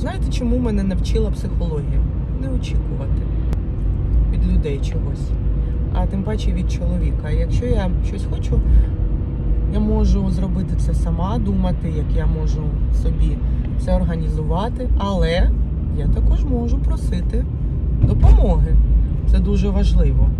Знаєте, чому мене навчила психологія? Не очікувати від людей чогось, а тим паче від чоловіка. Якщо я щось хочу, я можу зробити це сама, думати, як я можу собі це організувати, але я також можу просити допомоги. Це дуже важливо.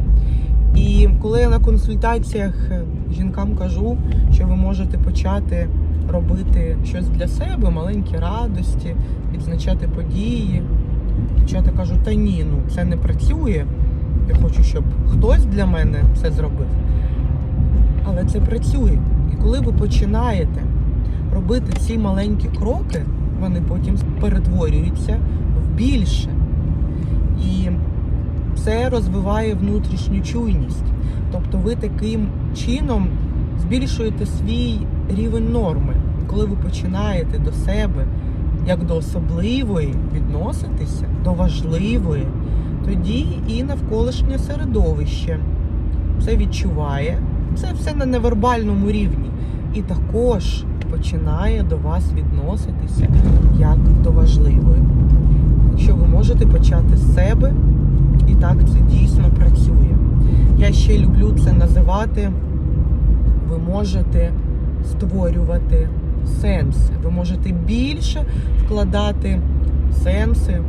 Коли я на консультаціях е, жінкам кажу, що ви можете почати робити щось для себе, маленькі радості, відзначати події. Дівчата кажуть, та ні, ну це не працює. Я хочу, щоб хтось для мене це зробив. Але це працює. І коли ви починаєте робити ці маленькі кроки, вони потім перетворюються в більше. І це розвиває внутрішню чуйність. Тобто ви таким чином збільшуєте свій рівень норми. Коли ви починаєте до себе як до особливої відноситися, до важливої, тоді і навколишнє середовище це відчуває. Це все на невербальному рівні. І також починає до вас відноситися як до важливої. Якщо ви можете почати з себе, і так це дійсно працює. Ще люблю це називати. Ви можете створювати сенси. Ви можете більше вкладати сенси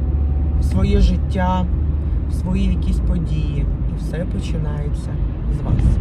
в своє життя, в свої якісь події. І все починається з вас.